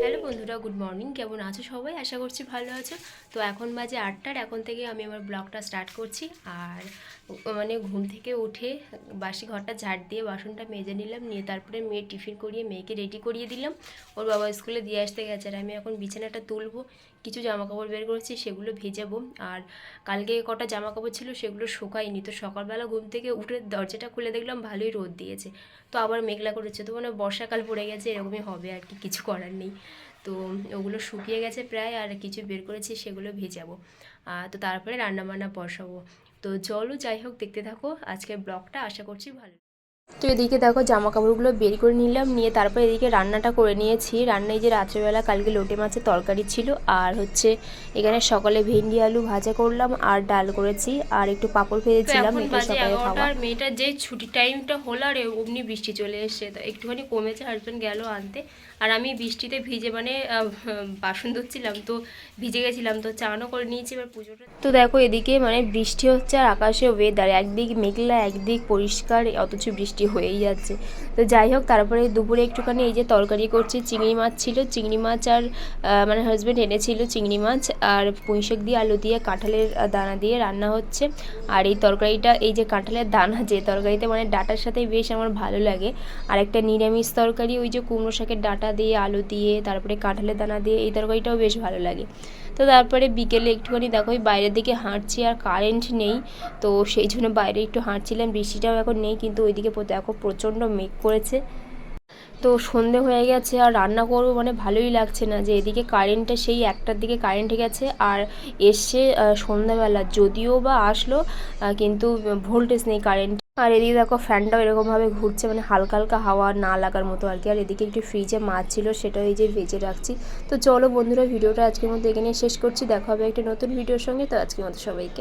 Hello বন্ধুরা, good morning. কেমন আছো সবাই? আশা করছি ভালো আছো। তো এখন বাজে আটটার, এখন থেকে আমি আমার ব্লগটা স্টার্ট করছি। আর মানে ঘুম থেকে উঠে বাসি ঘরটা ঝাড় দিয়ে বাসনটা মেজে নিলাম, নিয়ে তারপরে মেয়ে টিফিন করিয়ে, মেয়েকে রেডি করিয়ে দিলাম। ওর বাবা স্কুলে দিয়ে আসতে গেছে আর আমি এখন বিছানাটা তুলবো। কিছু জামা কাপড় বের করেছি, সেগুলো ভেজাবো। আর কালকে কটা জামা কাপড় ছিল সেগুলো শুকায়নি। তো সকালবেলা ঘুম থেকে উঠে দরজাটা খুলে দেখলাম ভালোই রোদ দিয়েছে। তো আবার মেঘলা করেছে। তো মানে বর্ষাকাল পড়ে গেছে, এরকমই হবে আর কি, কিছু করার নেই। তো ওগুলো শুকিয়ে গেছে প্রায়, আর কিছু বের করেছি, সেগুলো ভেজাবো। তো তারপরে রান্নাবান্না বসাবো। তো চলো যাই হোক, দেখতে থাকো। আজকের ব্লগটা আশা করছি ভালো তো এদিকে দেখো জামা কাপড়গুলো বের করে নিলাম নিয়ে তারপর এদিকে রান্নাটা করে নিয়েছি। রান্নায় যে রাত্রেবেলা কালকে লোটে মাছের তরকারি ছিল আর হচ্ছে এখানে সকালে ভেন্ডি আলু ভাজা করলাম আর ডাল করেছি আর একটু পাঁপড় সকালে খাওয়া। মেয়েটার যে ছুটি টাইমটা হলো আর অমনি বৃষ্টি চলে এসছে। তো একটুখানি কমেছে হাজব্যান্ড গেল আনতে। আর আমি বৃষ্টিতে ভিজে মানে বাসন ধুচ্ছিলাম তো ভিজে গেছিলাম তো চানও করে নিয়েছি এবার পুজোটা। তো দেখো এদিকে মানে বৃষ্টি হচ্ছে আর আকাশে ওয়েদার একদিক মেঘলা একদিক পরিষ্কার অথচ বৃষ্টি হয়েই যাচ্ছে। তো যাই হোক, তারপরে দুপুরে একটুখানি এই যে তরকারি করছি, চিংড়ি মাছ ছিল। চিংড়ি মাছ আর মানে হাজব্যান্ড এনেছিল চিংড়ি মাছ আর পুঁইশাক দিয়ে আলু দিয়ে কাঁঠালের দানা দিয়ে রান্না হচ্ছে। আর এই তরকারিটা, এই যে কাঁঠালের দানা, যে তরকারিতে মানে ডাটার সাথে বেশ আমার ভালো লাগে। আর একটা নিরামিষ তরকারি, ওই যে কুমড়ো শাকের ডাটা দিয়ে আলু দিয়ে, তারপরে কাঁঠালের দানা দিয়ে, এই তরকারিটাও বেশ ভালো লাগে। তো তারপরে বিকেলে একটুখানি দেখো বাইরের দিকে হাঁটছি আর কারেন্ট নেই। তো সেই জন্য বাইরে একটু হাঁটছিলাম, বৃষ্টিটাও এখন নেই, কিন্তু ওইদিকে প্র- দেখো প্রচণ্ড মেঘ করেছে। তো সন্ধে হয়ে গেছে আর রান্না করব মানে ভালোই লাগছে না। যে এদিকে কারেন্টটা সেই একটার দিকে কারেন্ট গেছে আর আহ, সন্ধ্যাবেলা। যদিও বা আসলো কিন্তু ভোল্টেজ নেই কারেন্ট আর এদিকে দেখো ফ্যানটাও এরকমভাবে ঘুরছে মানে হালকা হালকা হাওয়া না লাগার মতো আর কি। আর এদিকে একটু ফ্রিজে মাছ ছিল সেটা এই যে ভেজে রাখছি। তো চলো বন্ধুরা ভিডিওটা আজকের মতো এখানে শেষ করছি। দেখা হবে একটা নতুন ভিডিওর সঙ্গে। তো আজকের মতো সবাইকে।